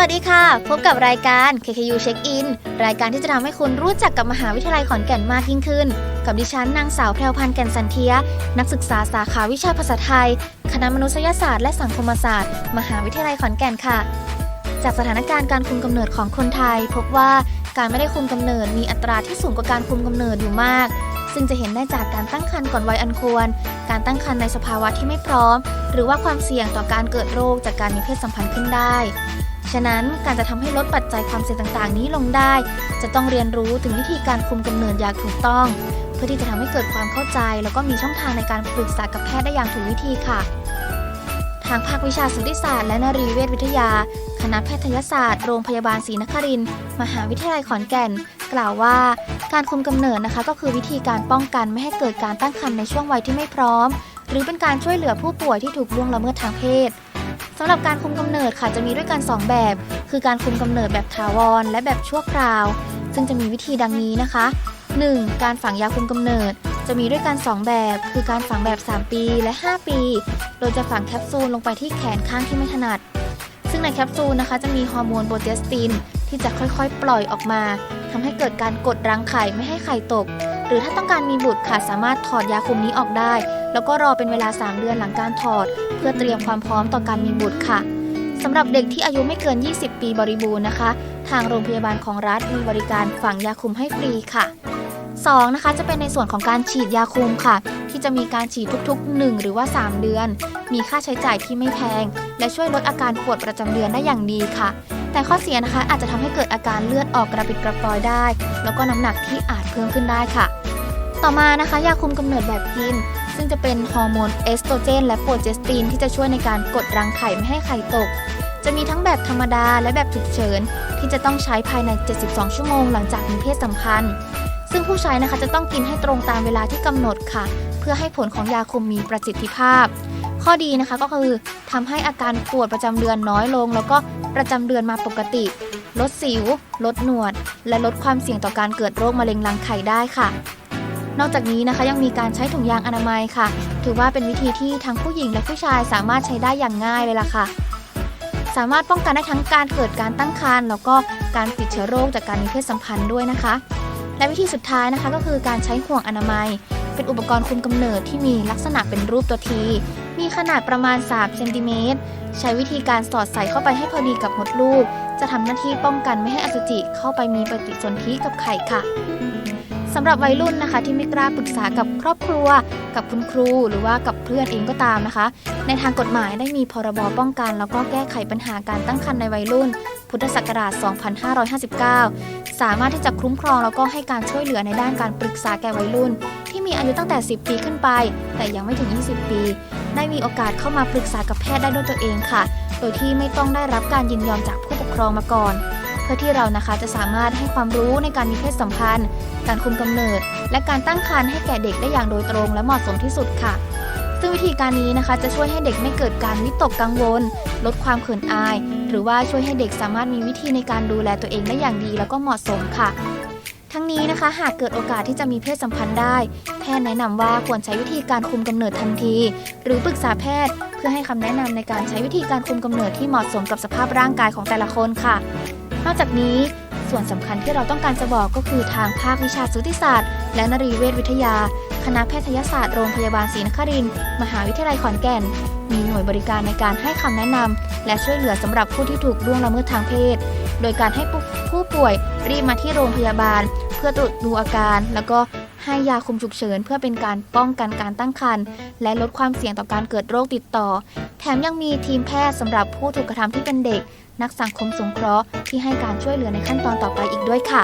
วัสดีค่ะ พบกับรายการ KKU Check In รายการที่จะทำให้คุณรู้จักกับมหาวิทยาลัยขอนแก่นมากยิ่งขึ้น กับดิฉันนางสาวแพรวพันธ์แก่นสันเทีย นักศึกษาสาขาวิชาภาษาไทย คณะมนุษยศาสตร์และสังคมศาสตร์ มหาวิทยาลัยขอนแก่นค่ะ จากสถานการณ์การคุมกำเนิดของคนไทย พบว่าการไม่ได้คุมกำเนิดมีอัตราที่สูงกว่าการคุมกำเนิดอยู่มาก ซึ่งจะเห็นได้จากการตั้งครรภ์ก่อนวัยอันควร การตั้งครรภ์ในสภาวะที่ไม่พร้อม หรือว่าความเสี่ยงต่อการเกิดโรคจากการมีเพศสัมพันธ์ขึ้นได้ ฉะนั้นการจะทำให้ลดปัจจัยความเสี่ยงต่างๆ นี้ลงได้ จะต้องเรียนรู้ถึงวิธีการคุมกำเนิดอย่างถูกต้อง เพื่อที่จะทำให้เกิดความเข้าใจ แล้วก็มีช่องทางในการปรึกษากับแพทย์ได้อย่างถูกวิธีค่ะทางภาควิชาสูติศาสตร์และนรีเวชวิทยา คณะแพทยศาสตร์ โรงพยาบาลศรีนครินทร์มหาวิทยาลัยขอนแก่น กล่าวว่า การคุมกำเนิดนะคะ ก็คือวิธีการป้องกันไม่ให้เกิดการตั้งครรภ์ในช่วงวัยที่ไม่พร้อม หรือเป็นการช่วยเหลือผู้ป่วยที่ถูกล่วงละเมิดทางเพศ สำหรับการคุมกำเนิดค่ะจะมีด้วยกัน 2 แบบ คือการคุมกำเนิดแบบถาวร และแบบชั่วคราว ซึ่งจะมีวิธีดังนี้นะคะ 1. การฝังยาคุมกำเนิด จะมีด้วยกัน 2 แบบ คือการฝังแบบ 3 ปีและ 5 ปี โดยจะฝังแคปซูลลงไปที่แขนข้างที่ไม่ถนัด ซึ่งในแคปซูลนะคะจะมีฮอร์โมนโปรเจสตินที่จะค่อยๆ ปล่อยออกมาทำให้เกิดการกดรังไข่ไม่ให้ไข่ตก หรือถ้าต้องการมีบุตรค่ะสามารถถอดยาคุมนี้ออกได้ แล้วก็รอเป็นเวลา 3 เดือนหลังการถอด เพื่อเตรียมความพร้อมต่อการมีบุตรค่ะสำหรับเด็กที่อายุไม่เกิน 20 ปีบริบูรณ์นะคะ ทางโรงพยาบาลของรัฐมีบริการฝังยาคุมให้ฟรีค่ะ 2. นะคะจะเป็นในส่วนของการฉีดยาคุมค่ะ ที่จะมีการฉีดทุกๆ 1 หรือว่า 3 เดือน มีค่าใช้จ่ายที่ไม่แพง และช่วยลดอาการปวดประจำเดือนได้อย่างดีค่ะ แต่ข้อเสียนะคะอาจจะทำให้เกิดอาการเลือดออกกระปิดกระปอยได้ แล้วก็น้ำหนักที่อาจเพิ่มขึ้นได้ค่ะ ต่อมานะคะยาคุมกำเนิดแบบพินซึ่งจะเป็นฮอร์โมนเอสโตรเจน และโปรเจสตินที่จะช่วยในการกดรังไข่ไม่ให้ไข่ตก จะมีทั้งแบบธรรมดาและแบบฉุกเฉิน ที่จะต้องใช้ภายใน 72 ชั่วโมงหลังจากมีเพศสัมพันธ์ ซึ่งผู้ใช้นะคะจะต้องกินให้ตรงตามเวลาที่กำหนดค่ะ เพื่อให้ผลของยาคุมมีประสิทธิภาพ ข้อดีนะคะก็คือทำให้อาการปวดประจำเดือนน้อยลง แล้วก็ประจำเดือนมาปกติ ลดสิว ลดหนวด และลดความเสี่ยงต่อการเกิดโรคมะเร็งรังไข่ได้ค่ะ นอกจากนี้นะคะยังมีการใช้ถุงยางอนามัยค่ะ ถือว่าเป็นวิธีที่ทั้งผู้หญิงและผู้ชายสามารถใช้ได้อย่างง่ายเลยล่ะค่ะ สามารถป้องกันได้ทั้งการเกิดการตั้งครรภ์แล้วก็การติดเชื้อโรคจากการมีเพศสัมพันธ์ด้วยนะคะ และวิธีสุดท้ายนะคะก็คือการใช้ห่วงอนามัย เป็นอุปกรณ์คุมกำเนิดที่มีลักษณะเป็นรูปตัวทีมีขนาดประมาณ3เซนติเมตรใช้วิธีการสอดใส่เข้าไปให้พอดีกับมดลูก จะทำหน้าที่ป้องกันไม่ให้อสุจิเข้าไปมีปฏิสนธิกับไข่ค่ะ สำหรับวัยรุ่นนะคะที่ไม่กล้าปรึกษากับครอบครัว กับคุณครู หรือว่ากับเพื่อนเองก็ตามนะคะ ในทางกฎหมายได้มีพรบป้องกัน แล้วก็แก้ไขปัญหาการตั้งครรภ์ในวัยรุ่น พุทธศักราช 2559 สามารถที่จะคุ้มครองแล้วก็ให้การช่วยเหลือในด้านการปรึกษาแก่วัยรุ่น ที่มีอายุตั้งแต่ 10 ปีขึ้นไป แต่ยังไม่ถึง 20 ปี ได้มีโอกาสเข้ามาปรึกษากับแพทย์ได้ด้วยตัวเองค่ะ โดยที่ไม่ต้องได้รับการยินยอมจากผู้ปกครองมาก่อน พื่อที่เรานะคะจะสามารถให้ความรู้ในการมีเพศสัมพันธ์ การคุมกำเนิด และการตั้งครรภ์ให้แก่เด็กได้อย่างโดยตรงและเหมาะสมที่สุดค่ะ ซึ่งวิธีการนี้นะคะจะช่วยให้เด็กไม่เกิดการวิตกกังวล ลดความเขินอาย หรือว่าช่วยให้เด็กสามารถมีวิธีในการดูแลตัวเองได้อย่างดี แล้วก็เหมาะสมค่ะทั้งนี้นะคะหากเกิดโอกาสที่จะมีเพศสัมพันธ์ได้ แพทย์แนะนำว่าควรใช้วิธีการคุมกำเนิดทันที หรือปรึกษาแพทย์ เพื่อให้คำแนะนำในการใช้วิธีการคุมกำเนิดที่เหมาะสมกับสภาพร่างกายของแต่ละคนค่ะ นอกจากนี้ส่วนสำคัญที่เราต้องการจะบอกก็คือทางภาควิชาสูติศาสตร์ และนรีเวชวิทยา คณะแพทยศาสตร์โรงพยาบาลศรีนครินทร์มหาวิทยาลัยขอนแก่น มีหน่วยบริการในการให้คำแนะนำและช่วยเหลือสำหรับผู้ที่ถูกล่วงละเมิดทางเพศ โดยการให้ผู้ป่วยรีบมาที่โรงพยาบาล เพื่อตรวจดูอาการ แล้วก็ให้ยาคุมฉุกเฉิน เพื่อเป็นการป้องกันการตั้งครรภ์และลดความเสี่ยงต่อการเกิดโรคติดต่อ แถมยังมีทีมแพทย์สำหรับผู้ถูกกระทำที่เป็นเด็ก นักสังคมสงเคราะห์ที่ให้การช่วยเหลือในขั้นตอนต่อไปอีกด้วยค่ะ